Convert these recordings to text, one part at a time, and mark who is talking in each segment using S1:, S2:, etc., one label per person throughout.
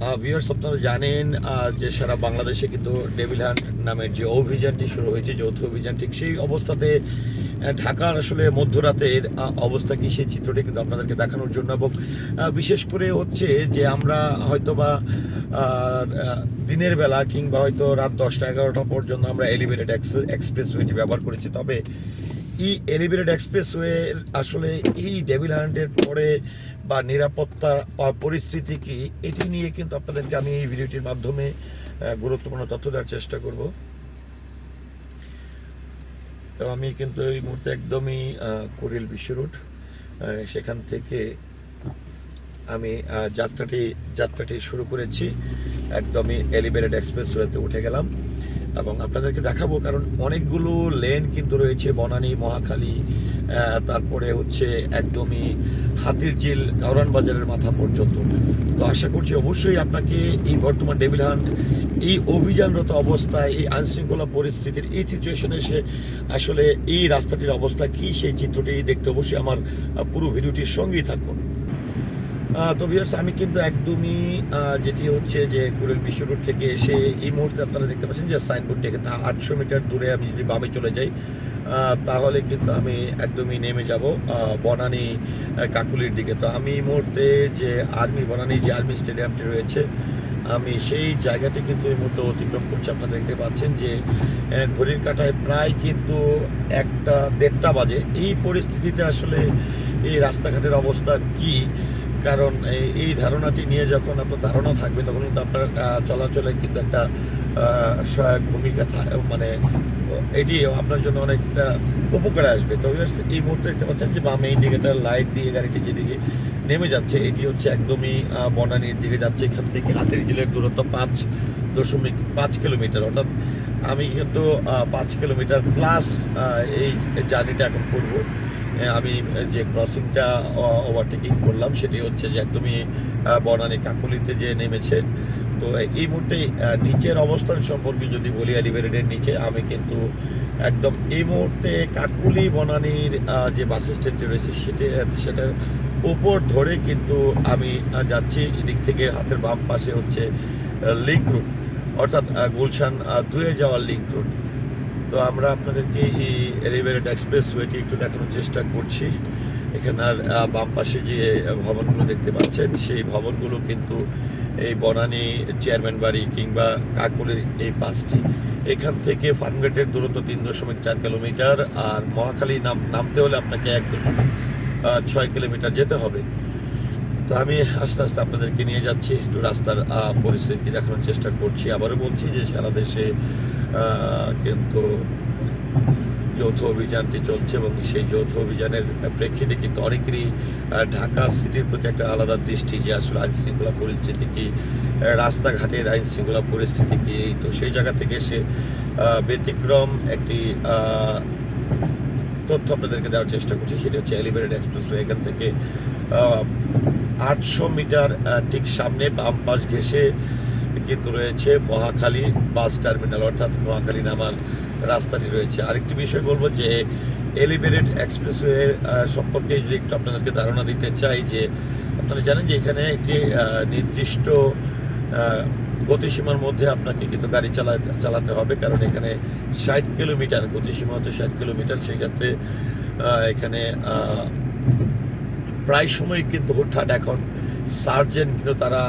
S1: Viewers আপনারা জানেন যে সারা বাংলাদেশে কিন্তু ডেভিল হান্ট নামের যে অভিযানটি শুরু হয়েছে যৌথ অভিযান ঠিক সেই অবস্থাতে ঢাকার আসলে মধ্যরাতের অবস্থা কি সেই চিত্রটি কিন্তু আপনাদেরকে দেখানোর জন্য এবং বিশেষ করে হচ্ছে যে আমরা হয়তোবা আহ, আহ, দিনের বেলা কিংবা হয়তো রাত দশটা এগারোটা পর্যন্ত আমরা এলিভেটেড এক্সপ্রেস ওয়েটি ব্যবহার করেছি। তবে এই এলিভেটেড এক্সপ্রেসওয়ে আসলে এই ডেভিল হান্টের পরে বা নিরাপত্তা পরিস্থিতি কি, এটি নিয়ে কিন্তু আপনাদেরকে আমি এই ভিডিওটির মাধ্যমে গুরুত্বপূর্ণ তথ্য দেওয়ার চেষ্টা করব। তো আমি কিন্তু এই মুহূর্তে একদমই কুড়িল বিশ্ব সেখান থেকে আমি যাত্রাটি যাত্রাটি শুরু করেছি। একদমই এলিভেটেড এক্সপ্রেসওয়েতে উঠে গেলাম। এবং আপনাদেরকে দেখাবো কারণ অনেকগুলো লেন কিন্তু রয়েছে, বনানী, মহাখালী তারপরে হচ্ছে একদমই হাতির ঝিল, কাউরান বাজারের মাথা পর্যন্ত। তো আশা করছি অবশ্যই আপনাকে এই বর্তমান ডেভিল হান্ট, এই অভিযানরত অবস্থায়, এই আইনশৃঙ্খলা পরিস্থিতির, এই সিচুয়েশনে এসে আসলে এই রাস্তাটির অবস্থা কি, সেই চিত্রটি দেখতে অবশ্যই আমার পুরো ভিডিওটির সঙ্গেই থাকুন। তো ভিউয়ার্স আমি কিন্তু একদমই যেটি হচ্ছে যে কুড়েল বিশ্ব রোড থেকে এসে এই মুহূর্তে আপনারা দেখতে পাচ্ছেন যে সাইনবোর্ড থেকে তা আটশো মিটার দূরে আমি যদি বামে চলে যাই তাহলে কিন্তু আমি একদমই নেমে যাব বনানী কাকুলির দিকে। তো আমি এই মুহূর্তে যে আর্মি, বনানী যে আর্মি স্টেডিয়ামটি রয়েছে, আমি সেই জায়গাটি কিন্তু এই মুহূর্তে অতিক্রম করছি। আপনারা দেখতে পাচ্ছেন যে ঘড়ির কাঁটায় প্রায় কিন্তু একটা দেড়টা বাজে। এই পরিস্থিতিতে আসলে এই রাস্তাঘাটের অবস্থা কি? কারণ এই- ধারণাটি নিয়ে যখন আপনার ধারণা থাকবে, তখন কিন্তু আপনার চলাচলে কিন্তু একটা সহায়ক ভূমিকা মানে এটি আপনার জন্য অনেকটা উপকারে আসবে। তবে এই মুহূর্তে দেখতে পাচ্ছেন যে বামে ইন্ডিকেটার লাইট দিয়ে গাড়িটি যেদিকে নেমে যাচ্ছে, এটি হচ্ছে একদমই বনানীর দিকে যাচ্ছে। এখান থেকে হাতের জেলের দূরত্ব পাঁচ দশমিক পাঁচ কিলোমিটার। অর্থাৎ আমি কিন্তু পাঁচ কিলোমিটার প্লাস এই জার্নিটা এখন করব। আমি যে ক্রসিংটা ওভারটেকিং করলাম, সেটি হচ্ছে যে একদমই বনানী কাকুলিতে যে নেমেছে। তো এই মুহূর্তে নিচের অবস্থান সম্পর্কে যদি বলি এলিভেটেডের নিচে, আমি কিন্তু একদম এই মুহূর্তে কাকুলি বনানীর যে বাস স্ট্যান্ডটি রয়েছে, সেটি সেটার উপর ধরে কিন্তু আমি যাচ্ছি। এদিক থেকে হাতের বাম পাশে হচ্ছে লিঙ্ক রুট অর্থাৎ গুলশান দুয়ে যাওয়ার লিঙ্ক রুট তো আমরা আপনাদেরকে এই এলিভেটেড এক্সপ্রেস ওয়েটি একটু দেখানোর চেষ্টা করছি। এখানে আর বাম পাশে যে ভবনগুলো দেখতে পাচ্ছেন, সেই ভবনগুলো কিন্তু এই বনানী চেয়ারম্যান বাড়ি কিংবা কাকুলের এই পাঁচটি। এখান থেকে ফার্মগেটের দূরত্ব তিন দশমিক চার কিলোমিটার, আর মহাখালী নাম, নামতে হলে আপনাকে এক দশমিক ছয় কিলোমিটার যেতে হবে। তো আমি আস্তে আস্তে আপনাদেরকে নিয়ে যাচ্ছি, একটু রাস্তার পরিস্থিতি দেখানোর চেষ্টা করছি। আবারও বলছি যে সারা দেশে কিন্তু যৌথ অভিযানটি চলছে এবং সেই যৌথ অভিযানের প্রেক্ষিতে কিন্তু অনেকেরই ঢাকা সিটির প্রতি একটা আলাদা দৃষ্টি যে আসলে আইন শৃঙ্খলা পরিস্থিতি কি রাস্তাঘাটের আইন শৃঙ্খলা পরিস্থিতি কি তো সেই জায়গা থেকে সে ব্যতিক্রম একটি তথ্য আপনাদেরকে দেওয়ার চেষ্টা করছি। সেটি হচ্ছে এলিভেটেড এক্সপ্রেসওয়ে এখান থেকে আটশো মিটার ঠিক সামনে বাম পাশ ঘেসে কিন্তু রয়েছে মহাখালী বাস টার্মিনাল, অর্থাৎ মহাখালী নামার রাস্তাটি রয়েছে। আরেকটি বিষয় বলব যে এলিভেটেড এক্সপ্রেসওয়ে সম্পর্কে যদি একটু আপনাদেরকে ধারণা দিতে চাই যে আপনারা জানেন যে এখানে একটি নির্দিষ্ট গতিসীমার মধ্যে আপনাকে কিন্তু গাড়ি চালাতে চালাতে হবে। কারণ এখানে ষাট কিলোমিটার, গতিসীমা হচ্ছে ষাট কিলোমিটার। সেক্ষেত্রে এখানে প্রায় সময় কিন্তু হুটহাট এখন সার্জেন্ট কিন্তু তারা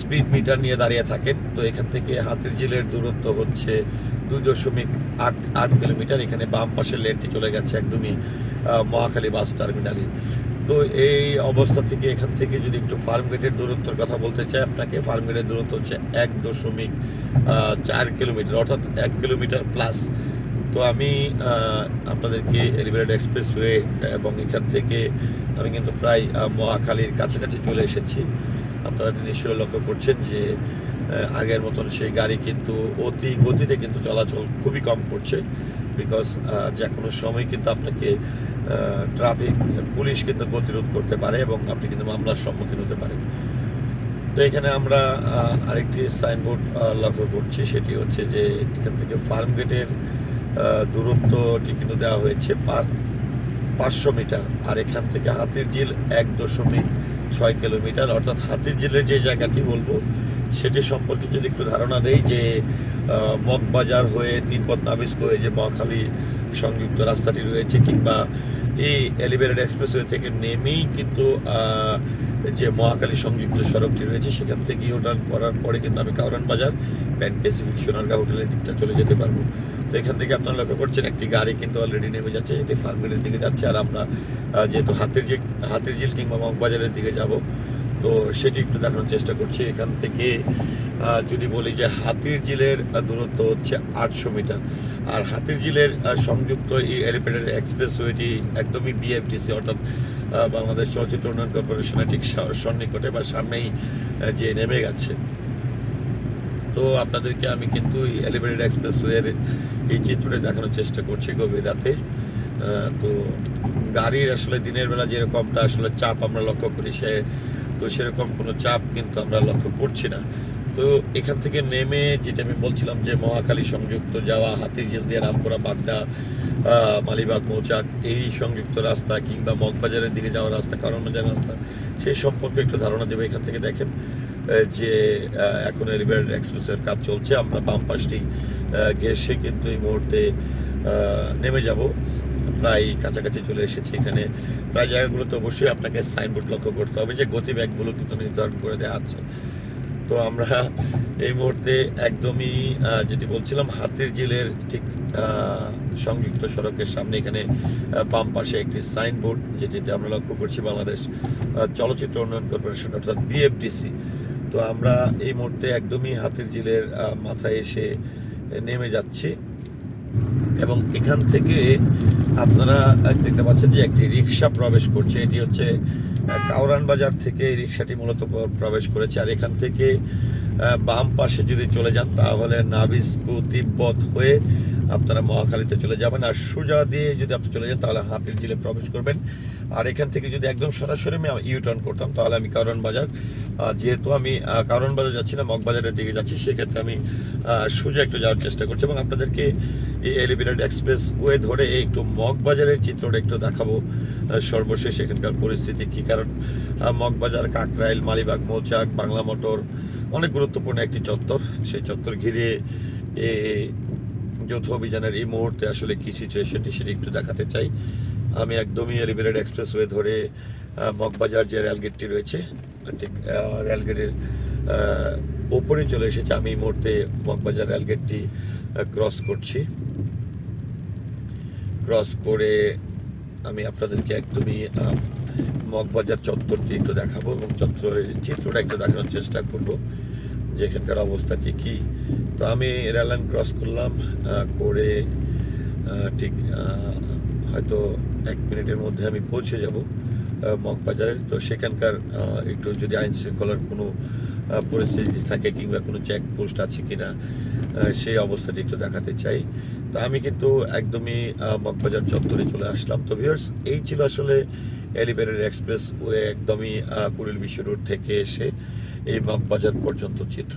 S1: স্পিড মিটার নিয়ে দাঁড়িয়ে থাকেন। তো এখান থেকে হাতির ঝিলের দূরত্ব হচ্ছে দুই দশমিক আট আট কিলোমিটার। এখানে বাম পাশের লেনটি চলে গেছে একদমই মহাখালী বাস টার্মিনালে। তো এই অবস্থা থেকে এখান থেকে যদি একটু ফার্ম গেটের দূরত্বের কথা বলতে চাই, আপনাকে ফার্ম গেটের দূরত্ব হচ্ছে এক দশমিক চার কিলোমিটার, অর্থাৎ এক কিলোমিটার প্লাস তো আমি আপনাদেরকে এলিভেটেড এক্সপ্রেসওয়ে এবং এখান থেকে আমি কিন্তু প্রায় মহাখালীর কাছাকাছি চলে এসেছি। আপনারা নিশ্চয়ই লক্ষ্য করছেন যে আগের মতন সেই গাড়ি কিন্তু অতি গতিতে কিন্তু চলাচল খুবই কম করছে বিকজ যে কোনো সময় কিন্তু আপনাকে ট্রাফিক পুলিশ কিন্তু গতিরোধ করতে পারে এবং আপনি কিন্তু মামলার সম্মুখীন হতে পারেন। তো এখানে আমরা আরেকটি সাইনবোর্ড লক্ষ্য করছি, সেটি হচ্ছে যে এখান থেকে ফার্ম গেটের দূরত্বটি কিন্তু দেওয়া হয়েছে পার পাঁচশো মিটার। আর এখান থেকে হাতির ঝিল এক দশমিক ছয় কিলোমিটার। অর্থাৎ হাতির জেলের যে জায়গাটি বলব, সেটি সম্পর্কে যদি একটু ধারণা দেই যে মগবাজার হয়ে তিব্বত নাবিস্ক হয়ে যে মহাখালী সংযুক্ত রাস্তাটি রয়েছে, কিংবা এই এলিভেটেড এক্সপ্রেসওয়ে থেকে নেমেই কিন্তু যে মহাখালী সংযুক্ত সড়কটি রয়েছে, সেখান থেকে ইউটার্ন করার পরে কিন্তু আমি কাউরান বাজার প্যান প্যাসিফিক সোনারগাঁ হোটেলের দিকটা চলে যেতে পারব। তো এখান থেকে আপনারা লক্ষ্য করছেন, একটি গাড়ি কিন্তু অলরেডি নেমে যাচ্ছে, এটি ফার্মের দিকে যাচ্ছে, আর আমরা যেহেতু হাতের যে হাতের ঝিল কিংবা মগবাজারের দিকে যাব, তো সেটি একটু দেখানোর চেষ্টা করছি। এখান থেকে যদি বলি যে হাতির ঝিলের দূরত্ব হচ্ছে আটশো মিটার, আর হাতির ঝিলের সংযুক্ত এই এলিভেটেড এক্সপ্রেসওয়েটি একদমই বিএফটিসি অর্থাৎ বাংলাদেশ চলচ্চিত্র উন্নয়ন কর্পোরেশনের ঠিক সন্নিকটে বা সামনেই যে নেমে গেছে। তো আপনাদেরকে আমি কিন্তু এলিভেটেড এক্সপ্রেসওয়ের এই চিত্রটা দেখানোর চেষ্টা করছি গভীর রাতে। তো গাড়ির আসলে দিনের বেলা যেরকমটা আসলে চাপ আমরা লক্ষ্য করি, সে তো সেরকম কোনো চাপ কিন্তু আমরা লক্ষ্য করছি না। তো এখান থেকে নেমে যেটা আমি বলছিলাম যে মহাখালী সংযুক্ত যাওয়া হাতিরঝিল দিয়ে রামপুরা, বাগদা মালিবাগ, মৌচাক, এই সংযুক্ত রাস্তা কিংবা মগবাজারের দিকে যাওয়ার রাস্তা, কারণ বাজার রাস্তা সেই সম্পর্কে একটু ধারণা দেবে এখান থেকে দেখেন। যে এখন এলিভেটেড এক্সপ্রেসের কাজ চলছে আমরা বাম পাশটি আহ, কিন্তু এই মুহূর্তে নেমে যাব। প্রায় কাছাকাছি চলে এসেছি এখানে। প্রায় জায়গাগুলোতে অবশ্যই আপনাকে সাইনবোর্ড লক্ষ্য করতে হবে যে গতিবেগগুলো কিন্তু নির্ধারণ করে দেওয়া আছে। তো আমরা এই মুহূর্তে একদমই যেটি বলছিলাম হাতির জিলের ঠিক সংযুক্ত সড়কের সামনে এখানে বাম পাশে একটি সাইনবোর্ড যেটিতে আমরা লক্ষ্য করছি বাংলাদেশ চলচ্চিত্র উন্নয়ন কর্পোরেশন অর্থাৎ বিএফডিসি তো আমরা এই মুহূর্তে একদমই হাতির জিলের মাথায় এসে নেমে যাচ্ছি। এবং এখান থেকে আপনারা দেখতে পাচ্ছেন যে একটি রিক্সা প্রবেশ করছে। এটি হচ্ছে কাউরান বাজার থেকে এই রিক্সাটি মূলত প্রবেশ করেছে। আর এখান থেকে বাম পাশে যদি চলে যান, তাহলে নাবিস্কু তিব্বত হয়ে আপনারা মহাখালীতে চলে যাবেন। আর সোজা দিয়ে যদি আপনি চলে যান, তাহলে হাতির জিলে প্রবেশ করবেন। আর এখান থেকে যদি একদম সরাসরি আমি ইউ টার্ন করতাম, তাহলে আমি কারণ বাজার যেহেতু আমি কারণ বাজার যাচ্ছি না, মগবাজারের দিকে যাচ্ছি, সেক্ষেত্রে আমি সোজা একটু যাওয়ার চেষ্টা করছি এবং আপনাদেরকে এই এলিভেটেড এক্সপ্রেস ওয়ে ধরে একটু মগবাজারের চিত্রটা একটু দেখাবো সর্বশেষ এখানকার পরিস্থিতি কি? কারণ মগবাজার, কাকরাইল, মালিবাগ, মৌচাক, বাংলা মোটর, অনেক গুরুত্বপূর্ণ একটি চত্বর। সেই চত্বর ঘিরে এ, যৌথ অভিযানের এই মুহূর্তে আসলে কি সিচুয়েশনটি সেটি একটু দেখাতে চাই। আমি একদমই এলিভেটেড এক্সপ্রেস ওয়ে ধরে মগবাজার যে রেলগেটটি রয়েছে ঠিক রেলগেটের ওপরে চলে এসেছে। আমি এই মুহূর্তে মগবাজার রেলগেটটি ক্রস করছি। ক্রস করে আমি আপনাদেরকে একদমই মগবাজার চত্বরটি একটু দেখাবো এবং চত্বরের চিত্রটা একটু দেখানোর চেষ্টা করব, যে এখানকার অবস্থাটি কি তো আমি রেল লাইন ক্রস করলাম করে ঠিক হয়তো এক মিনিটের মধ্যে আমি পৌঁছে যাব। মগবাজারে তো সেখানকার একটু যদি আইন শৃঙ্খলার কোনো পরিস্থিতি থাকে কিংবা কোনো চেক পোস্ট আছে কিনা আহ, সেই অবস্থাটি একটু দেখাতে চাই। তো আমি কিন্তু একদমই মগবাজার চত্বরে চলে আসলাম। তো ভিউয়ার্স এই ছিল আসলে এলিভেটেড এক্সপ্রেস ওয়ে একদমই কুড়িল বিশ্ব রোড থেকে এসে এই মগবাজার পর্যন্ত চিত্র।